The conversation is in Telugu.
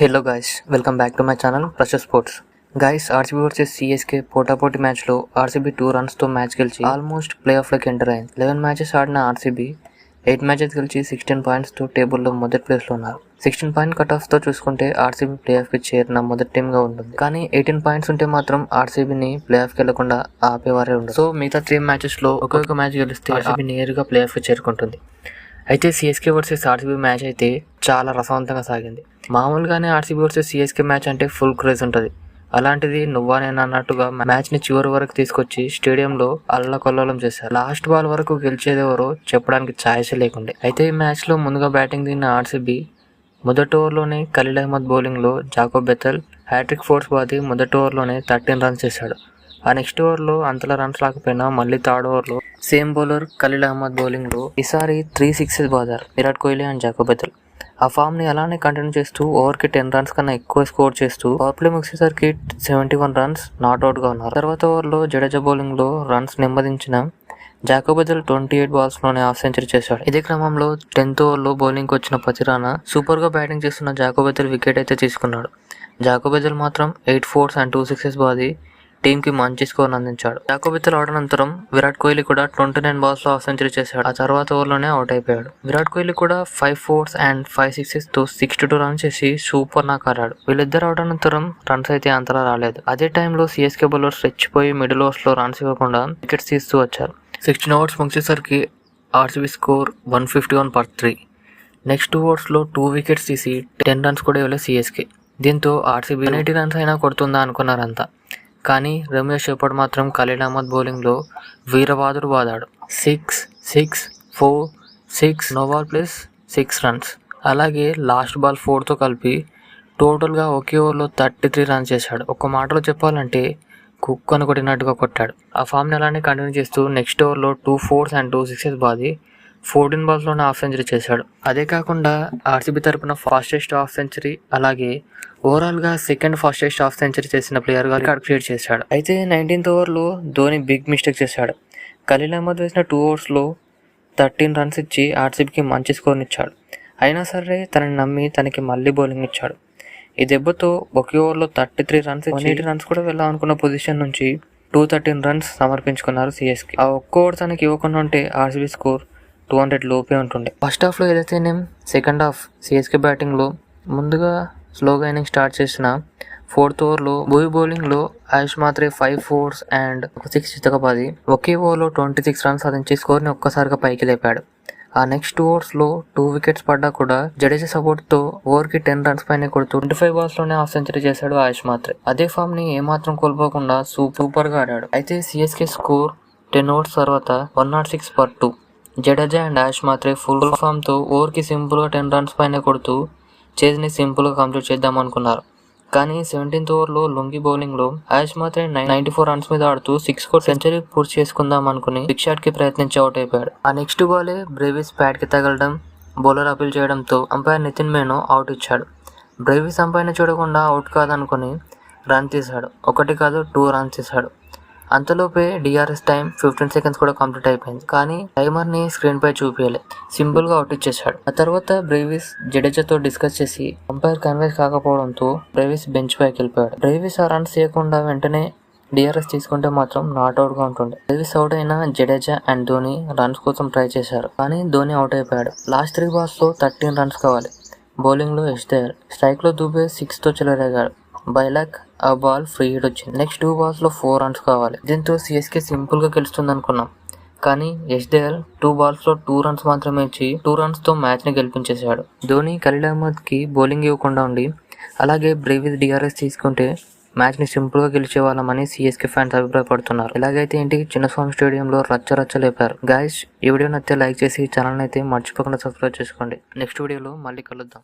Hello guys welcome back to my channel pressure sports guys RCB versus CSK పోటాపోటీ మ్యాచ్లో ఆర్సీబీ టూ రన్స్తో మ్యాచ్ గెలిచి ఆల్మోస్ట్ ప్లే ఆఫ్లోకి ఎంటర్ అయింది. లెవెన్ మ్యాచెస్ ఆడిన ఆర్సీబీ ఎయిట్ మ్యాచెస్ గెలిచి సిక్స్టీన్ పాయింట్స్తో టేబుల్లో మొదటి ప్లేస్లో ఉన్నారు. సిక్స్టీన్ పాయింట్ కట్ ఆఫ్తో చూసుకుంటే ఆర్సీబీ ప్లే ఆఫ్కి చేరిన మొదటి టీమ్గా ఉంటుంది. కానీ ఎయిటీన్ పాయింట్స్ ఉంటే మాత్రం ఆర్సీబీని ప్లే ఆఫ్కి వెళ్ళకుండా ఆపేవారే ఉండదు సో మిగతా త్రీ మ్యాచెస్లో ఒక్కొక్క మ్యాచ్ గెలిస్తే ఆర్సీబీ నేరుగా ప్లే ఆఫ్కి చేరుకుంటుంది. అయితే సిఎస్కే వర్సెస్ ఆర్సీబీ మ్యాచ్ అయితే చాలా రసవంతంగా సాగింది. మామూలుగానే ఆర్సీబీ వర్సెస్ సిఎస్కే మ్యాచ్ అంటే ఫుల్ క్రేజ్ ఉంటుంది. అలాంటిది నువ్వా నేను అన్నట్టుగా మ్యాచ్ని చివరి వరకు తీసుకొచ్చి స్టేడియంలో అల్లకొల్లోలం చేశారు. లాస్ట్ బాల్ వరకు గెలిచేదెవరో చెప్పడానికి ఛాయిస్ లేకుండే. అయితే ఈ మ్యాచ్లో ముందుగా బ్యాటింగ్ దిగిన ఆర్సీబీ మొదటి ఓవర్లోనే ఖలీల్ అహ్మద్ బౌలింగ్లో జాకో బెతల్ హ్యాట్రిక్ ఫోర్స్ బాది మొదటి ఓవర్లోనే థర్టీన్ రన్స్ చేశాడు. ఆ నెక్స్ట్ ఓవర్లో అంతలా రన్స్ రాకపోయినా మళ్ళీ థర్డ్ ఓవర్లో సేమ్ బౌలర్ ఖలీల్ అహ్మద్ బౌలింగ్లో ఈసారి three sixes బాదారు. Virat Kohli and Jacob Bethell ఆ ఫామ్ని అలానే కంటిన్యూ చేస్తూ ఓవర్కి టెన్ రన్స్ కన్నా ఎక్కువ స్కోర్ చేస్తూ పవర్ ప్లే ముగిసేసరికి సెవెంటీ వన్ రన్స్ నాట్అవుట్గా ఉన్నారు. తర్వాత ఓవర్లో జడేజా బౌలింగ్లో రన్స్ నెమ్మదించిన జాకోబెదల్ ట్వంటీ ఎయిట్ బాల్స్లోనే హాఫ్ సెంచరీ చేశాడు. ఇదే క్రమంలో టెన్త్ ఓవర్లో బౌలింగ్ వచ్చిన పతిరానా సూపర్గా బ్యాటింగ్ చేస్తున్న జాకోబెదల్ వికెట్ అయితే తీసుకున్నాడు. జాకోబెదల్ మాత్రం eight fours and two sixes బాది టీమ్కి మంచి స్కోర్ అందించాడు. జాకోబిత్తులు ఆడనంతరం విరాట్ కోహ్లీ కూడా ట్వంటీ నైన్ బాల్స్లో హాఫ్ సెంచరీ చేశాడు. ఆ తర్వాత ఓవర్లోనే అవుట్ అయిపోయాడు. విరాట్ కోహ్లీ కూడా ఫైవ్ ఫోర్స్ అండ్ ఫైవ్ సిక్సెస్తో సిక్స్టీ టూ రన్స్ చేసి సూపర్ నాక్ ఆడాడు. వీళ్ళిద్దరు అవుట్ అనంతరం రన్స్ అయితే అంతలా రాలేదు. అదే టైంలో సిఎస్కే బౌలర్స్ రెచ్చిపోయి మిడిల్ ఓవర్స్లో రన్స్ ఇవ్వకుండా వికెట్స్ తీస్తూ వచ్చారు. Sixteen overs ముగిసేసరికి RCB score one fifty one per three. Next two ఓవర్స్లో two wickets తీసి టెన్ రన్స్ కూడా ఇవ్వలేదు సిఎస్కే. దీంతో ఆర్సీబీ ఎయిటీ రన్స్ అయినా కొడుతుందా అనుకున్నారంతా. కానీ రమేష్ ఎప్పుడు మాత్రం ఖలీల్ అహ్మద్ బౌలింగ్లో వీరవాదుడు వాదాడు six six four six no ball plus six runs అలాగే లాస్ట్ బాల్ ఫోర్తో కలిపి టోటల్గా ఒకే ఓవర్లో థర్టీ త్రీ రన్స్ చేశాడు. ఒక మాటలో చెప్పాలంటే కుక్కను కొట్టినట్టుగా కొట్టాడు. ఆ ఫామ్ని అలానే కంటిన్యూ చేస్తూ నెక్స్ట్ ఓవర్లో two fours and two sixes బాది ఫోర్టీన్ బాల్స్లోనే హాఫ్ సెంచరీ చేశాడు. అదే కాకుండా ఆర్సీబీ తరపున ఫాస్టెస్ట్ హాఫ్ సెంచరీ అలాగే ఓవరాల్గా సెకండ్ ఫాస్టెస్ట్ హాఫ్ సెంచరీ చేసిన ప్లేయర్గా రికార్డ్ క్రియేట్ చేశాడు. అయితే నైన్టీన్త్ ఓవర్లో ధోని బిగ్ మిస్టేక్ చేశాడు. ఖలీల్ అహ్మద్ వేసిన టూ ఓవర్స్లో థర్టీన్ రన్స్ ఇచ్చి ఆర్సీబీకి మంచి స్కోర్ని ఇచ్చాడు అయినా సరే తనని నమ్మి తనకి మళ్ళీ బౌలింగ్ ఇచ్చాడు. ఈ దెబ్బతో ఒకే ఓవర్లో thirty three runs one eighty runs కూడా వెళ్ళాలనుకున్న పొజిషన్ నుంచి టూ థర్టీన్ రన్స్ సమర్పించుకున్నారు సిఎస్కి ఆ ఒక్క ఓవర్ తనకి ఇవ్వకుండా ఉంటే ఆర్సీబీ స్కోర్ టూ హండ్రెడ్ లోపే ఉంటుండే. ఫస్ట్ హాఫ్లో ఏదైతే నేను సెకండ్ హాఫ్ సిఎస్కే బ్యాటింగ్లో ముందుగా స్లోగా ఇన్నింగ్ స్టార్ట్ చేసిన ఫోర్త్ ఓవర్లో బోయ్ బౌలింగ్లో Ayush Mhatre five fours and ఒక సిక్స్ చితకపాది. ఒకే ఓవర్లో ట్వంటీ సిక్స్ రన్స్ సాధించి స్కోర్ని ఒక్కసారిగా పైకి లేపాడు. ఆ నెక్స్ట్ టూ ఓవర్స్లో టూ వికెట్స్ పడ్డా కూడా జడేజా సపోర్ట్తో ఓవర్కి టెన్ రన్స్ పైన కొడుతూ ట్వంటీ ఫైవ్ బాల్స్లోనే హాఫ్ సెంచరీ చేశాడు ఆయుష్ మాత్రే అదే ఫామ్ని ఏమాత్రం కోల్పోకుండా సూపర్గా ఆడాడు. అయితే సిఎస్కే స్కోర్ టెన్ ఓవర్స్ తర్వాత one naught six per two Jadeja and Ayush Mhatre full ఫామ్తో ఓవర్కి సింపుల్గా టెన్ రన్స్ పైన కొడుతూ చేజ్ని సింపుల్గా కంప్లీట్ చేద్దాం అనుకున్నారు. కానీ సెవెంటీన్త్ ఓవర్లో లొంగి బౌలింగ్లో ఆయుష్ మాత్రే నైన్టీ ఫోర్ రన్స్ మీద ఆడుతూ సిక్స్ కోట్ సెంచరీ పూర్తి చేసుకుందాం అనుకుని బిగ్ షాట్కి ప్రయత్నించి అవుట్ అయిపోయాడు. ఆ నెక్స్ట్ బాలే బ్రేవిస్ ప్యాడ్కి తగలడం బౌలర్ అపీల్ చేయడంతో అంపైర్ నితిన్ మేను అవుట్ ఇచ్చాడు. బ్రేవిస్ అంపైర్ని చూడకుండా అవుట్ కాదనుకుని రన్ తీశాడు. ఒకటి కాదు టూ రన్స్ తీశాడు అంతలోపే డిఆర్ఎస్ టైం ఫిఫ్టీన్ సెకండ్స్ కూడా కంప్లీట్ అయిపోయింది. కానీ టైమర్ని స్క్రీన్ పై చూపించలే సింపుల్గా అవుట్ ఇచ్చేసాడు ఆ తర్వాత బ్రేవిస్ జడేజాతో డిస్కస్ చేసి అంపైర్ కన్విన్స్ కాకపోవడంతో బ్రేవిస్ బెంచ్ పైకి వెళ్ళిపోయాడు. బ్రేవిస్ ఆ రన్స్ చేయకుండా వెంటనే డిఆర్ఎస్ తీసుకుంటే మాత్రం నాట్ అవుట్గా ఉంటుండే. బ్రేవిస్ అవుట్ అయిన జడేజా అండ్ ధోని రన్స్ కోసం ట్రై చేశారు. కానీ ధోని అవుట్ అయిపోయాడు. Last three balls thirteen runs కావాలి. బౌలింగ్లో ఎస్దేర్ స్ట్రైక్లో దూబే సిక్స్తో చెలరేగాడు. బైలాక్ ఆ బాల్ ఫ్రీ హిట్ వచ్చింది. నెక్స్ట్ టూ బాల్స్లో ఫోర్ రన్స్ కావాలి. దీంతో సిఎస్కే సింపుల్గా గెలుస్తుంది అనుకున్నాం. కానీ యష్దేల్ టూ బాల్స్లో టూ రన్స్ మాత్రమే ఇచ్చి టూ రన్స్తో మ్యాచ్ని గెలిపించేశాడు. ధోని ఖలీల్ అహ్మద్కి బౌలింగ్ ఇవ్వకుండా ఉండి అలాగే బ్రేవిత్ డిఆర్ఎస్ తీసుకుంటే మ్యాచ్ని సింపుల్గా గెలిచే వాళ్ళమని సిఎస్కే ఫ్యాన్స్ అభిప్రాయపడుతున్నారు. ఎలాగైతే ఏంటి? చిన్నస్వామి స్టేడియంలో రచ్చ రచ్చ లేపారు గాయస్ ఈ వీడియో నచ్చితే లైక్ చేసి ఛానల్ అయితే మర్చిపోకుండా సబ్స్క్రైబ్ చేసుకోండి. నెక్స్ట్ వీడియోలో మళ్ళీ కలుద్దాం.